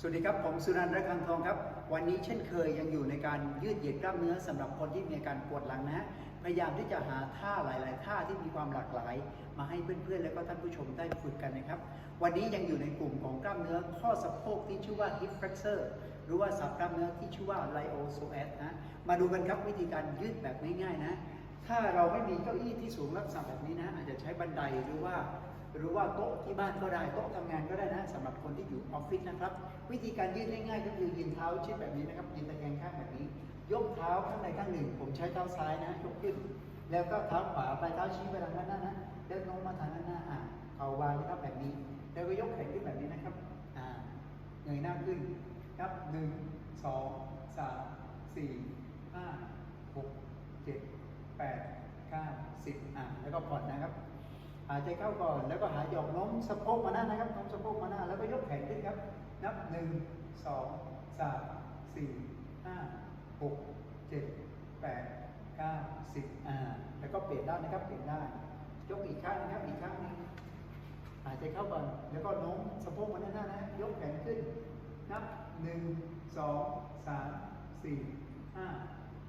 สวัสดีครับ ผมสุนันท์ระคังทองครับ วันนี้เช่นเคยยังอยู่ในการยืดเหยียดกล้ามเนื้อสำหรับคนที่มีอาการปวดหลังนะพยายามที่จะหาท่าหลาย ๆ ท่าที่มีความหลากหลาย มาให้เพื่อน ๆ และก็ท่านผู้ชมได้ฝึกกันนะครับ วันนี้ยังอยู่ในกลุ่มของกล้ามเนื้อข้อสะโพกที่ชื่อว่า hip flexor หรือว่าสับกล้ามเนื้อที่ชื่อว่า lyopsoas นะ มาดูกันครับวิธีการยืดแบบง่าย ๆ นะ ถ้าเราไม่มีเก้าอี้ที่สูงลักษณะแบบนี้นะ อาจจะใช้บันไดหรือว่า หรือว่าโต๊ะที่บ้านก็ได้โต๊ะทำงานก็ได้นะสำหรับคนที่อยู่ออฟฟิศนะครับ วิธีการยืดง่ายๆก็คือยืนเท้าชิดแบบนี้นะครับยืนตะแคงข้างแบบนี้ ยกเท้าข้างใดข้างหนึ่ง ผมใช้เท้าซ้ายนะยกขึ้น แล้วก็เท้าขวาปลายเท้าชี้ไปทางด้านหน้านะแล้วโน้มมาทางด้านหน้าอะเอาวางนะครับแบบนี้ แล้วก็ยกแขนขึ้นแบบนี้นะครับอ่าเงยหน้าขึ้นครับหนึ่งสองสามสี่ห้าหกเจ็ดแปดเก้าสิบอะแล้วก็ผ่อนนะครับ หายใจเข้าก่อน แล้วก็หายใจออกน้มสะโพกมาหน้านะครับน้มสะโพกมาหน้า แล้วก็ยกแขนขึ้นครับ นับหนึ่งสองสามสี่ห้าหกเจ็ดแปดเก้าสิบอ่าแล้วก็เปลี่ยนด้านนะครับเปลี่ยนด้านยกอีกข้างนะครับอีกข้างหนึงหายใจเข้าก่อน แล้วก็โน้มสะโพกมาหน้าหน้านะยกแขนขึ้น นับหนึ่งสองสามสี่ห้า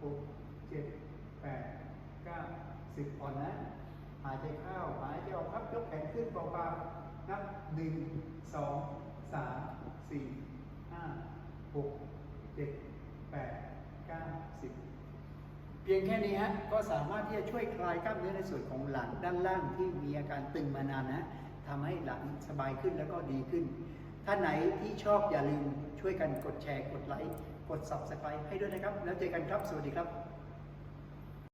หกเจ็ดแปดเก้าสิบอ่อนนะ หายใจเข้าหายใจออกครับยกแขนขึ้นเบาๆนับหนึ่งสองสามสี่ห้าหกเจ็ดแปดเก้าสิบเพียงแค่นี้ฮะก็สามารถที่จะช่วยคลายกล้ามเนื้อในส่วนของหลังด้านล่างที่มีอาการตึงมานานนะทำให้หลังสบายขึ้นแล้วก็ดีขึ้น ท่านไหนที่ชอบอย่าลืมช่วยกันกดแชร์กดไลค์กด subscribe ให้ด้วยนะครับ แล้วเจอกันครับ สวัสดีครับ